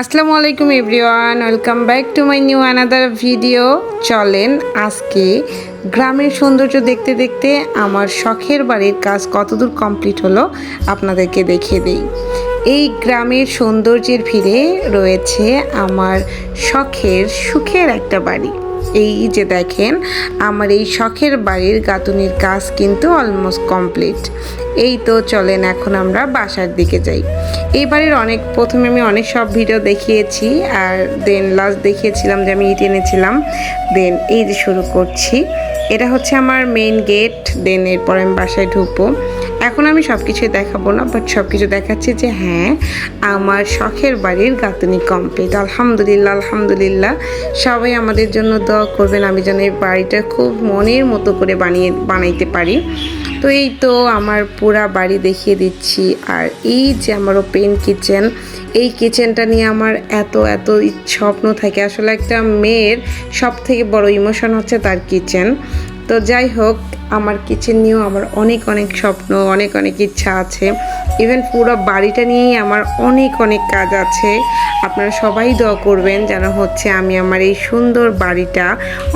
আসসালামু আলাইকুম everyone, welcome back to my new another video. চলেন আজকে গ্রামের সৌন্দর্য দেখতে দেখতে আমার শখের বাড়ির কাজ কতদূর কমপ্লিট হলো আপনাদেরকে দেখিয়ে দিই। এই গ্রামের সৌন্দর্যের ভিড়ে রয়েছে আমার শখের সুখের একটা বাড়ি। এই যে দেখেন, আমার এই শখের বাড়ির গাঁথুনির কাজ কিন্তু অলমোস্ট কমপ্লিট এই তো চলেন এখন আমরা বাসার দিকে যাই। এই বাড়ির অনেক, প্রথমে আমি অনেক সব ভিডিও দেখিয়েছি আর দেন লাস্ট দেখিয়েছিলাম যে আমি ইট এনেছিলাম। দেন এই যে শুরু করছি। এটা হচ্ছে আমার মেইন গেট দেন এরপর আমি বাসায় ঢুকবো। এখন আমি সব কিছুই দেখাবো না বাট সব কিছু দেখাচ্ছি যে হ্যাঁ আমার শখের বাড়ির গাঁথনি কমপ্লিট আলহামদুলিল্লাহ আলহামদুলিল্লাহ। সবাই আমাদের জন্য দোয়া করবেন, আমি যেন এই বাড়িটা খুব মনের মতো করে বানিয়ে, বানাইতে পারি। তো এই তো আমার পুরা বাড়ি দেখিয়ে দিচ্ছি। আর এই যে আমার পেন কিচেন এই কিচেনটা নিয়ে আমার এত এত স্বপ্ন থাকে। আসলে একটা মেয়ের সব থেকে বড় ইমোশন হচ্ছে তার কিচেন তো যাই হোক, আমার কিচেন নিয়েও আমার অনেক অনেক স্বপ্ন, অনেক অনেক ইচ্ছা আছে। ইভেন পুরো বাড়িটা নিয়েই আমার অনেক অনেক কাজ আছে। আপনারা সবাই দোয়া করবেন যেন হচ্ছে আমি আমার এই সুন্দর বাড়িটা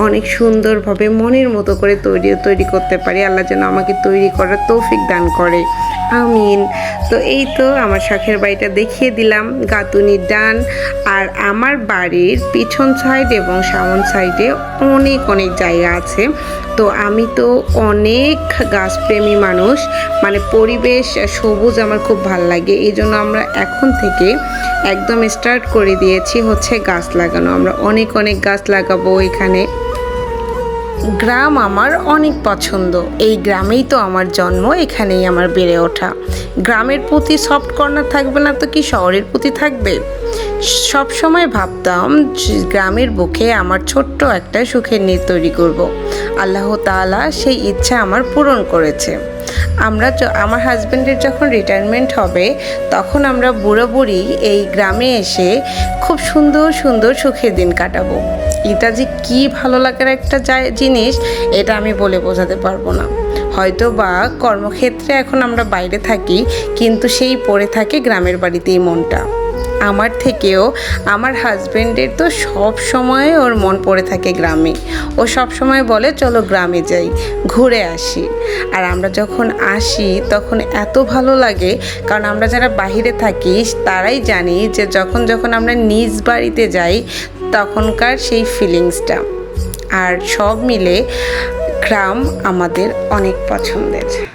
অনেক সুন্দরভাবে মনের মতো করে তৈরি তৈরি করতে পারি। আল্লাহ যেন আমাকে তৈরি করার তৌফিক দান করে। আমিন। তো এই তো আমার শখের বাড়িটা দেখিয়ে দিলাম গাতুনির ডান। আর আমার বাড়ির পিছন সাইড এবং সামন সাইডে অনেক অনেক জায়গা আছে। তো আমি তো অনেক গাছপ্রেমী মানুষ। মানে পরিবেশ সবুজ আমার খুব ভালো লাগে। এই জন্য আমরা এখন থেকে একদম স্টার্ট করে দিয়েছি হচ্ছে গাছ লাগানো। আমরা অনেক অনেক গাছ লাগাবো এখানে। গ্রাম আমার অনেক পছন্দ। এই গ্রামেই তো আমার জন্ম, এখানেই আমার বেড়ে ওঠা। গ্রামের প্রতি সফট কর্নার থাকবে না তো কি শহরের প্রতি থাকবে? সব সময় ভাবতাম গ্রামের বুকে আমার ছোট্ট একটা সুখের নীড় তৈরি করব। আল্লাহ তাআলা সেই ইচ্ছা আমার পূরণ করেছে। আমরা আমার হাজব্যান্ডের যখন রিটায়ারমেন্ট হবে, তখন আমরা বুড়ো বুড়ি এই গ্রামে এসে খুব সুন্দর সুন্দর সুখের দিন কাটাবো। এটা যে কী ভালো লাগার একটা জিনিস, এটা আমি বলে বোঝাতে পারব না। হয়তো বা কর্মক্ষেত্রে এখন আমরা বাইরে থাকি, কিন্তু সেই পড়ে থাকে গ্রামের বাড়িতেই মনটা। আমার থেকেও আমার হাজব্যান্ডের তো সব সময় ওর মন পড়ে থাকে গ্রামে। ও সব সময় বলে, চলো গ্রামে যাই, ঘুরে আসি। আর আমরা যখন আসি, তখন এত ভালো লাগে, কারণ আমরা যারা বাহিরে থাকি, তারাই জানি যে যখন যখন আমরা নিজ বাড়িতে যাই, তখনকার সেই ফিলিংসটা আর সব মিলে গ্রাম আমাদের অনেক পছন্দের।